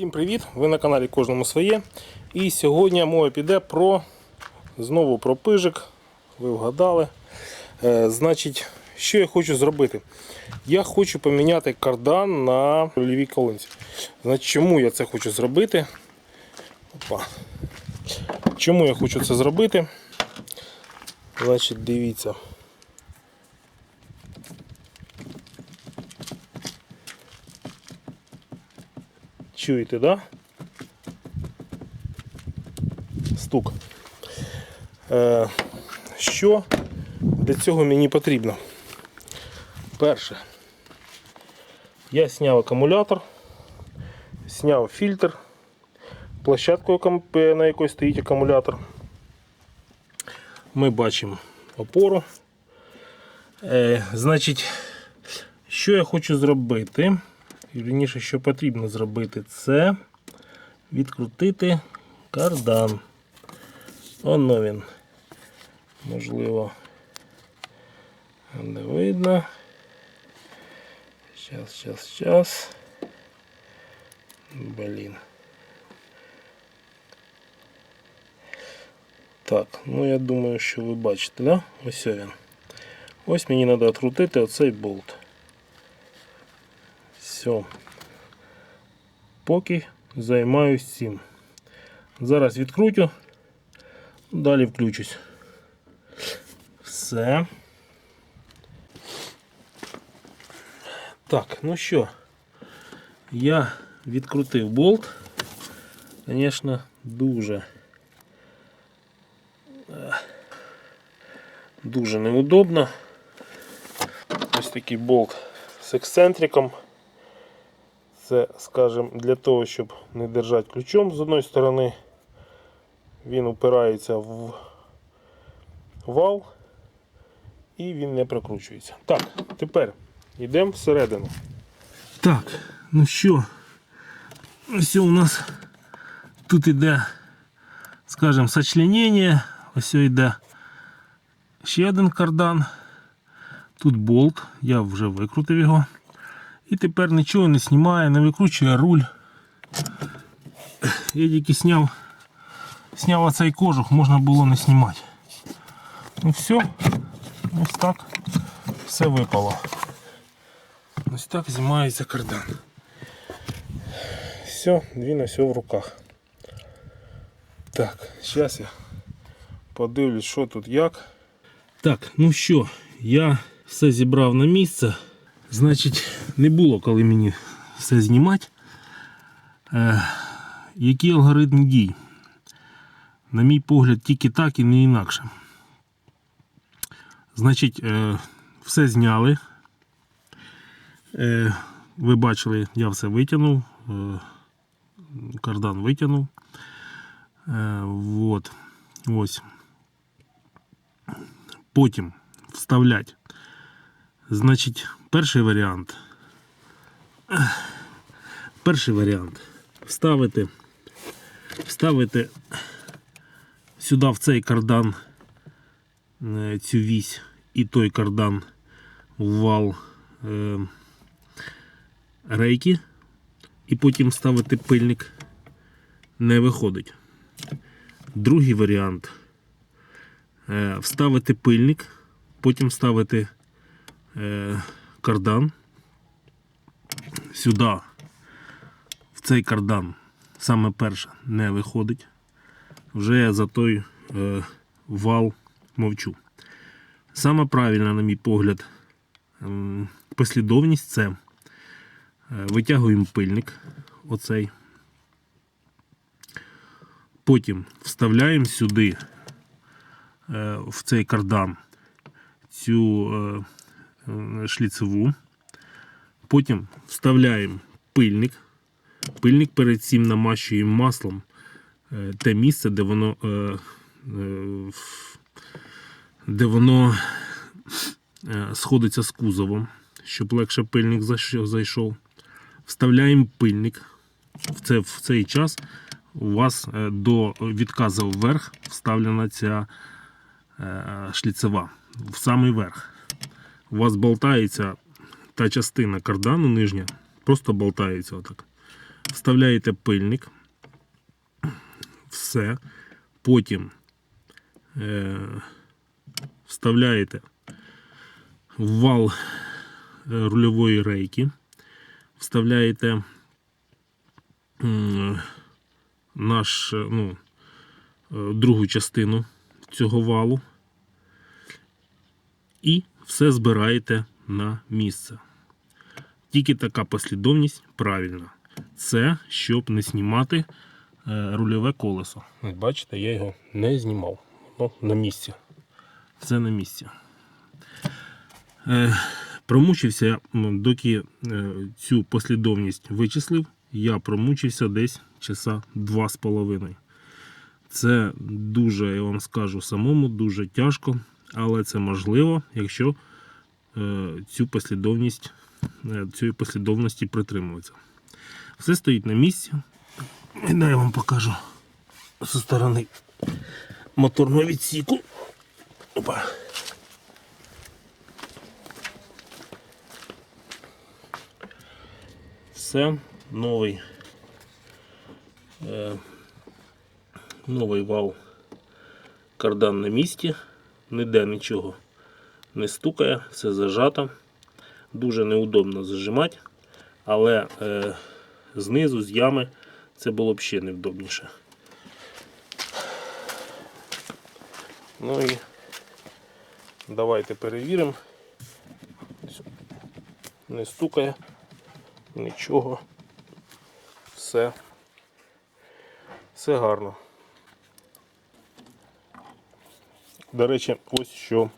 Всім привіт! Ви на каналі Кожному своє. І сьогодні мова піде про знову про пижик. Ви вгадали. Е, значить, що я хочу зробити? Я хочу поміняти кардан на рульовій колонці. Значить, чому я це хочу зробити? Опа. Чому я хочу це зробити? Значить, дивіться. Чуєте, да? Стук. Е, що для цього мені потрібно? Перше, я зняв акумулятор, зняв фільтр, площадку, на якій стоїть акумулятор. Ми бачимо опору. Е, значить, що я хочу зробити? Вірніше, що потрібно зробити, це відкрутити кардан. Оно він. Можливо, не видно. Щас, щас, щас. Блін. Так, ну я думаю, що ви бачите, да? Ось він. Ось мені треба відкрутити оцей болт. Все. Поки займаюсь цим. Зараз відкрутю, далі включусь. Все. Так, ну що, я відкрутив болт. Звісно, дуже дуже неудобно. Ось такий болт з ексцентриком. Це, скажімо, для того, щоб не держати ключом з одної сторони, він упирається в вал і він не прокручується. Так, тепер йдемо всередину. Так, ну що, ось у нас тут іде, скажімо, сочленення, ось йде ще один кардан. Тут болт, я вже викрутив його. І тепер нічого не знімає, не викручує руль. Я тільки зняв, зняв оцей кожух, можна було не знімати. Ну все, ось так все випало. Ось так знімається кардан. Все, він ось в руках. Так, зараз я подивлюсь, що тут як. Так, ну що, я все зібрав на місце. Значить, не було коли мені все знімати. Е, які алгоритм дій? На мій погляд, тільки так і не інакше. Значить, е, все зняли. Е, ви бачили, я все витягнув. Е, кардан витягнув. Е, вот. Ось. Потім вставлять. Значить, перший варіант. Перший варіант. Вставити, вставити сюди в цей кардан е, цю вісь і той кардан в вал е, рейки, і потім ставити пильник не виходить. Другий варіант е, вставити пильник, потім ставити е, кардан сюди, в цей кардан, саме перше, не виходить. Вже я за той е, вал мовчу. Саме правильна, на мій погляд, ем, послідовність це е, витягуємо пильник, оцей. Потім вставляємо сюди е, в цей кардан цю е, е, шліцеву. Потім вставляємо пильник. Пильник перед цим намащуємо маслом е, те місце, де воно, е, е, де воно е, сходиться з кузовом, щоб легше пильник зайшов. Вставляємо пильник. В, це, в цей час у вас е, до відказу вверх вставлена ця е, шліцева в самий верх. У вас болтається та частина кардану нижня, просто болтається отак. вставляєте пильник, все. Потім е, вставляєте в вал е, рульової рейки, вставляєте м, наш, е, ну, е, другу частину цього валу і все збираєте на місце. Тільки така послідовність правильна. Це щоб не знімати е, рульове колесо. Бачите, я його не знімав. Воно на місці. Все на місці. Е, промучився, доки е, цю послідовність вичислив, я промучився десь часа два з половиною. Це дуже, я вам скажу самому, дуже тяжко, але це можливо, якщо е, цю послідовність, е, цієї послідовності притримуватися. Все стоїть на місці. І я вам покажу зі сторони моторного відсіку. Опа. Все, новий. Е, новий вал кардан на місці, ніде нічого не стукає, все зажато. Дуже неудобно зажимати, але е, знизу, з ями, це було б ще невдобніше. Ну і давайте перевіримо. Не стукає, нічого. Все. Все гарно. До речі, ось що.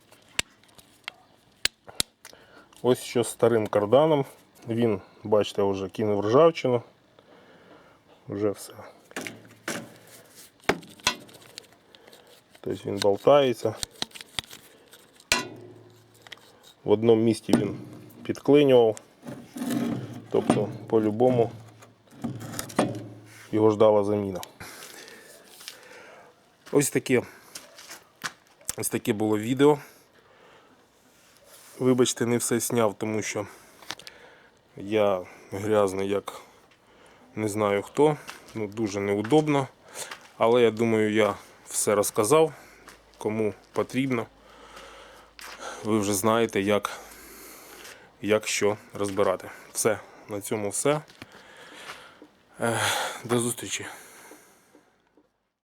Ось що з старим карданом. Він, бачите, вже кинув ржавчину. Вже все. Тобто він болтається. В одному місці він підклинював. Тобто, по-любому його ждала заміна. Ось таке, ось таке було відео. Вибачте, не все зняв, тому що я грязний як не знаю хто. Ну, дуже неудобно. Але я думаю, я все розказав. Кому потрібно. Ви вже знаєте, як, як що розбирати. Все, на цьому все. До зустрічі.